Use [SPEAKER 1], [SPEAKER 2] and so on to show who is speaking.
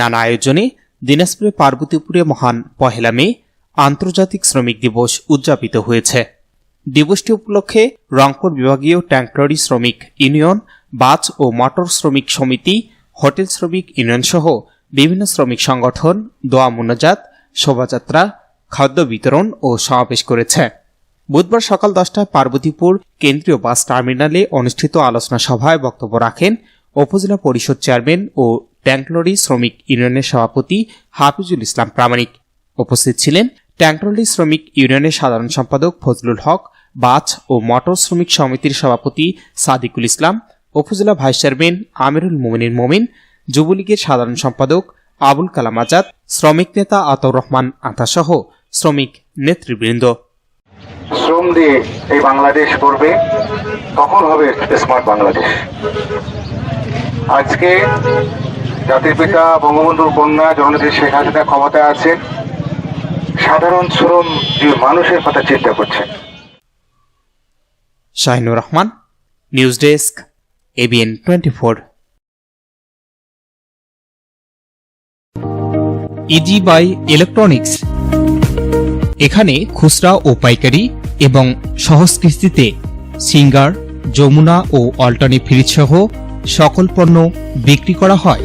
[SPEAKER 1] নানা আয়োজনে দিনাজপুরে পার্বতীপুরে মহান পহেলা মে আন্তর্জাতিক শ্রমিক দিবস উদযাপিত হয়েছে। দিবসটি উপলক্ষে রংপুর বিভাগীয় ট্যাঙ্কলরি শ্রমিক ইউনিয়ন, বাস ও মোটর শ্রমিক সমিতি, হোটেল শ্রমিক ইউনিয়ন সহ বিভিন্ন শ্রমিক সংগঠন, দোয়া মোনাজাত, শোভাযাত্রা, খাদ্য বিতরণ ও সমাবেশ করেছে। বুধবার সকাল দশটায় পার্বতীপুর কেন্দ্রীয় বাস টার্মিনালে অনুষ্ঠিত আলোচনা সভায় বক্তব্য রাখেন উপজেলা পরিষদ চেয়ারম্যান ও ট্যাঙ্কলরি শ্রমিক ইউনিয়নের সভাপতি হাফিজুল ইসলাম প্রামাণিক। উপস্থিত ছিলেন ট্যাঙ্কলরি শ্রমিক ইউনিয়নের সাধারণ সম্পাদক ফজলুল হক, বাস ও মটর শ্রমিক সমিতির সভাপতি সাদিকুল ইসলাম, উপজেলা ভাইস চেয়ারম্যান আমিরুল মোমিনিন মোমিন, যুবলীগের সাধারণ সম্পাদক আবুল কালাম আজাদ, শ্রমিক নেতা আতর রহমান আতাসহ শ্রমিক নেতৃবৃন্দ।
[SPEAKER 2] শ্রম দিয়ে এই বাংলাদেশ করবে তখন হবে স্মার্ট বাংলাদেশ। আজকে জাতির পিতা বঙ্গবন্ধুর কন্যা জননেত্রী শেখ হাসিনা ক্ষমতায় আছেন। সাধারণ শ্রম যে মানুষের কথা চিন্তা করছেন।
[SPEAKER 1] Shahinur Rahman news desk ABN twenty four. Easy buy electronics. এখানে খুচরা ও পাইকারি এবং সহজ কিস্তিতে সিঙ্গার যমুনা ও অল্টারনেট ফ্রিজ সহ সকল পণ্য বিক্রি করা হয়।